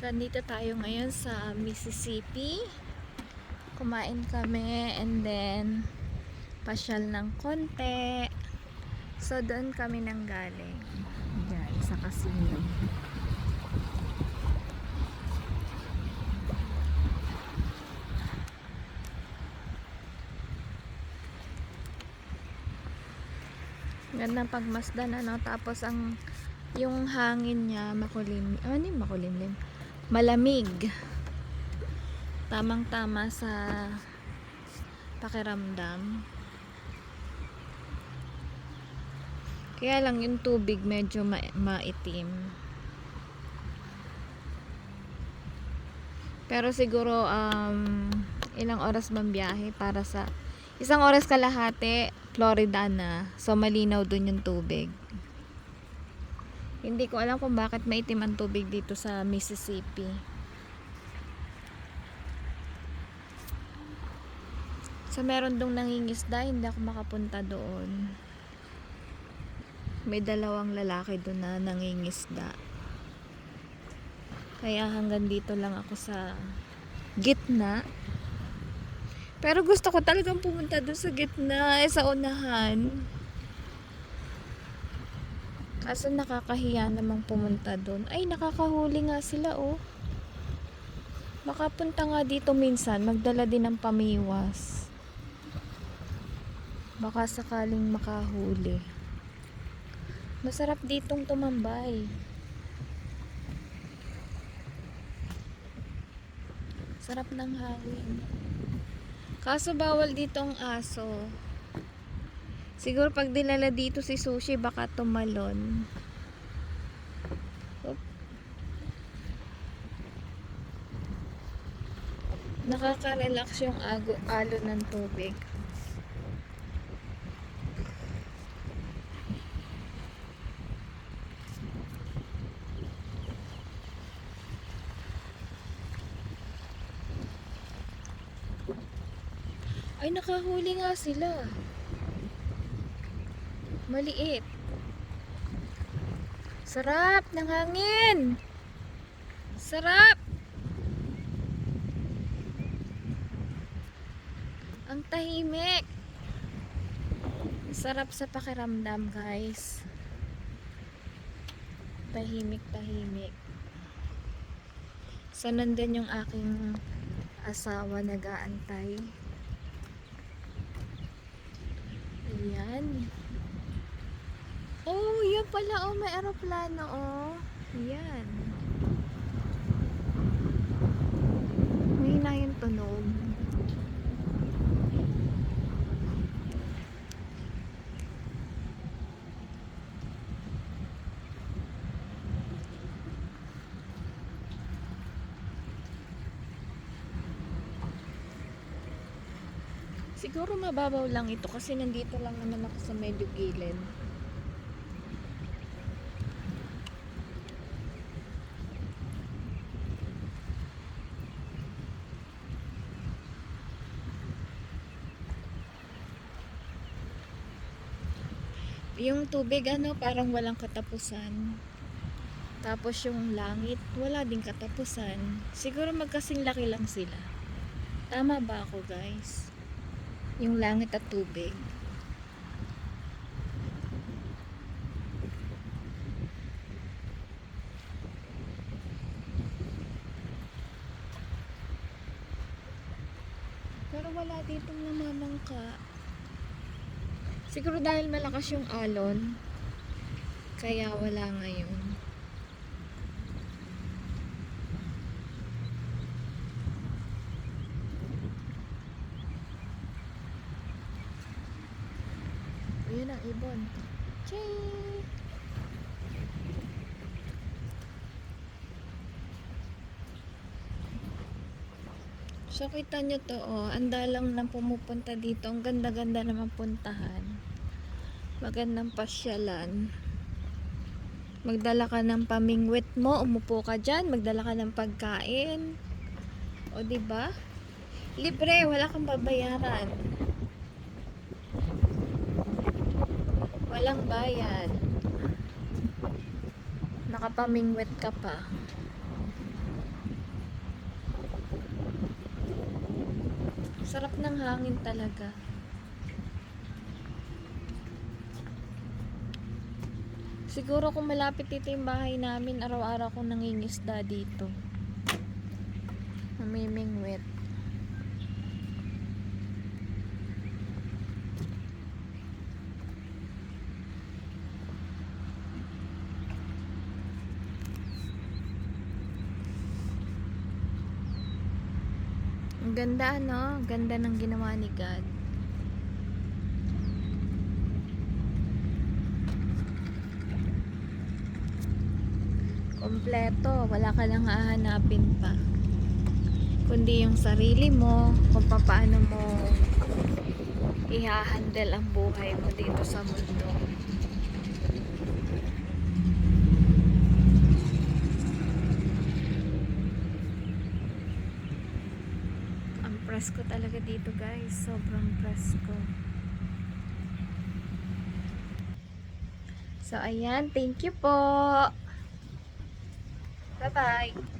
So, andito tayo ngayon sa Mississippi. Kumain kami and then pasyal ng konti. So, doon kami nang galing. Diyan, sa casino. Gandang pagmasdan ano. Tapos ang yung hangin niya makulim. Ano yung makulimlim? Malamig. Tamang tama sa pakiramdam. Kaya lang yung tubig medyo ma- maitim. Pero siguro um, ilang oras bang biyahe para sa isang oras kalahati Florida na. So malinaw dun yung tubig. Hindi ko alam kung bakit maitim ang tubig dito sa Mississippi. So meron dong nangingisda, hindi ako makapunta doon. May dalawang lalaki doon na nangingisda. Kaya hanggang dito lang ako sa gitna. Pero gusto ko talagang pumunta doon sa gitna, eh, sa unahan. Kaso nakakahiya namang pumunta doon. Ay, nakakahuli nga sila, oh. Makapunta nga dito minsan, magdala din ng pamiwas. Baka sakaling makahuli. Masarap ditong tumambay. Sarap ng hangin. Kaso bawal dito ang aso. Siguro pag dinala dito si Sushi, baka tumalon. Oop. Nakaka-relax yung ago, alo ng tubig. Ay, nakahuli nga sila. Maliit. Sarap ng hangin. Sarap. Ang tahimik. Sarap sa pakiramdam, guys. Tahimik, tahimik. So, nandun yung aking asawa nag-aantay. Ayan. Oh, yan pala. Oh, may aeroplano. Oh. Ayan. Mahina yung tunog. Siguro mababaw lang ito kasi nandito lang naman ako sa medyo gilid. Yung tubig ano parang walang katapusan. Tapos yung langit wala ding katapusan. Siguro magkasing laki lang sila. Tama ba ako guys? Yung langit at tubig. Pero wala ditong namamangka. Siguro dahil malakas yung alon, kaya wala ngayon. Ayun ang ibon. Ching! So, kita nyo to, oh. Ang dalang nang pumupunta dito. Ang ganda-ganda naman puntahan. Magandang pasyalan. Magdala ka ng pamingwit mo. Umupo ka dyan. Magdala ka ng pagkain. O, ba? Libre. Wala kang babayaran. Walang bayad. Nakapamingwit ka pa. Sarap ng hangin talaga. Siguro kung malapit dito yung bahay namin, araw-araw akong nangingisda dito. Namimingwit. Ang ganda ano, ganda ng ginawa ni God. Kompleto, wala ka lang hahanapin pa. Kundi yung sarili mo, kung paano mo i-handle ang buhay mo dito sa mundo. Ang presko talaga dito guys. Sobrang presko. So, ayan. Thank you po. Bye-bye.